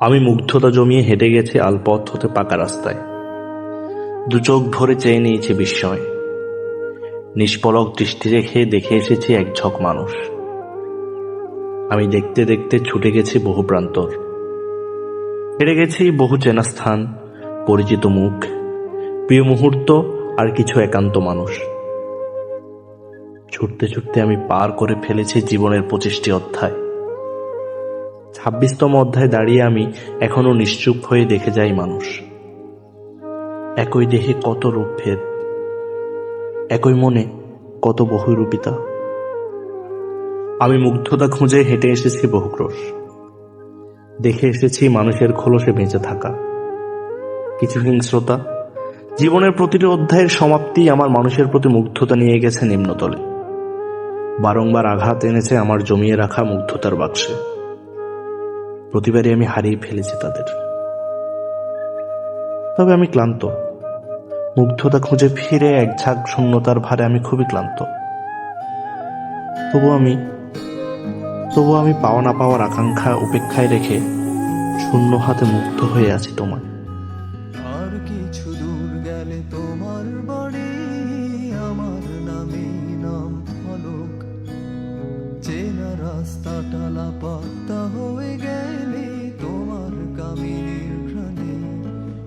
আমি মুগ্ধতা জমিয়ে হেঁটে গেছি আলপথ হতে পাকা রাস্তায়। দু চোখ ভরে চেয়ে নিয়েছি বিস্ময়। নিষ্পলক দৃষ্টি রেখে দেখে এসেছি এক ঝক মানুষ। আমি দেখতে দেখতে ছুটে গেছি বহু প্রান্তর। হেরে গেছি বহু চেনা স্থান পরিচিত মুখ, প্রিয় মুহূর্ত আর কিছু একান্ত মানুষ। ছুটতে ছুটতে আমি পার করে ফেলেছি জীবনের পঁচিশটি অধ্যায়। ছাব্বিশতম অধ্যায় দাঁড়িয়ে আমি এখনও নিশ্চুপ হয়ে দেখে যাই মানুষ। একই দেহে কত রূপভেদ, একই মনে কত বহুরূপিতা। আমি মুগ্ধতা খুঁজে হেঁটে এসেছি বহুক্রোশ। দেখে এসেছি মানুষের খোলসে বেঁচে থাকা। কিছু হিংস্রতা জীবনের প্রতিটি অধ্যায়ের সমাপ্তি আমার মানুষের প্রতি মুগ্ধতা নিয়ে গেছে নিম্নতলে। বারংবার আঘাত এনেছে আমার জমিয়ে রাখা মুগ্ধতার বাক্সে। প্রতিবারই আমি হারিয়ে ফেলেছি তাদের। তবে আমি ক্লান্ত। মুগ্ধতা খুঁজে ফিরে এক ঝাঁক শূন্যতার ভারে আমি খুবই ক্লান্ত। তবু আমি তবু আমি পাওয়া না পাওয়ার আকাঙ্ক্ষা উপেক্ষায় রেখে শূন্য হাতে মুগ্ধ হয়ে আছি তোমায়। আর কিছু দূর গেলে তোমার বাড়ি আমার রাস্তাটা লাপাত্তা হয়ে গেলে তোমার কামিনীর ঘ্রাণে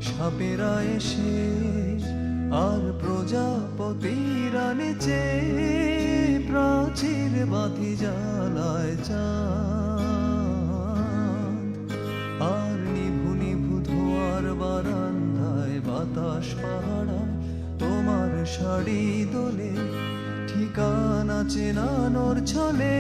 সাপেরা এসে আর প্রজাপতিরা নেচে প্রাচীর বাতি জ্বালায় চাঁদ। আর নিভু নিভু ধোয়ার বারান্দায় বাতাস পাহাড়ায় তোমার শাড়ি দোলে ঠিকানা চেনানোর ছলে